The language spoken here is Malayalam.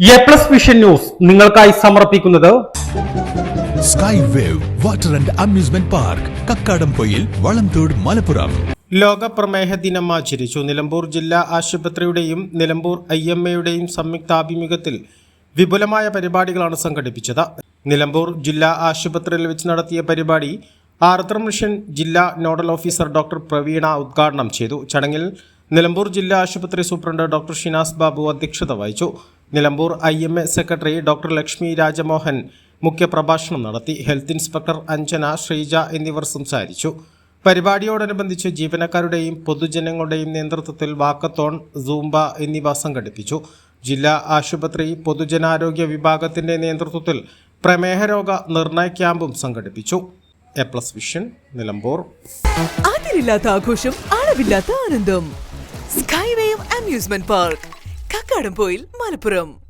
എ പ്ലസ് വിഷൻ ന്യൂസ് നിങ്ങൾക്കായി സമർപ്പിക്കുന്നത് sky wave water and amusement park Kakkadampoyil Valamthode Malappuram. ലോക പ്രമേഹ ദിനം ആചരിച്ചു. നിലമ്പൂർ ജില്ലാ ആശുപത്രിയുടെയും നിലമ്പൂർ ഐ എം എയുടെയും സംയുക്താഭിമുഖ്യത്തിൽ വിപുലമായ പരിപാടികളാണ് സംഘടിപ്പിച്ചത്. നിലമ്പൂർ ജില്ലാ ആശുപത്രിയിൽ വെച്ച് നടത്തിയ പരിപാടി ആർദ്ര മിഷൻ ജില്ലാ നോഡൽ ഓഫീസർ ഡോക്ടർ പ്രവീണ ഉദ്ഘാടനം ചെയ്തു. ചടങ്ങിൽ നിലമ്പൂർ ജില്ലാ ആശുപത്രി സൂപ്രണ്ട് ഡോക്ടർ ഷിനാസ് ബാബു അധ്യക്ഷത വഹിച്ചു. Nilambur I M A secretary doctor Lakshmi Rajamohan മുഖ്യപ്രഭാഷണം നടത്തി. ഹെൽത്ത് ഇൻസ്പെക്ടർ അഞ്ജന ശ്രീജ എന്നിവർ സംസാരിച്ചു. പരിപാടിയോടനുബന്ധിച്ച് ജീവനക്കാരുടെയും പൊതുജനങ്ങളുടെയും നേതൃത്വത്തിൽ വാക്കത്തോൺ സൂംബ എന്നിവ സംഘടിപ്പിച്ചു. ജില്ലാ ആശുപത്രി പൊതുജനാരോഗ്യ വിഭാഗത്തിന്റെ നേതൃത്വത്തിൽ പ്രമേഹ രോഗ നിർണയ ക്യാമ്പും സംഘടിപ്പിച്ചു. A plus vision Nilambur. ആഘോഷം അളവില്ലാത്ത ആനന്ദം. Skywave amusement park Kakkadampoyil Malappuram.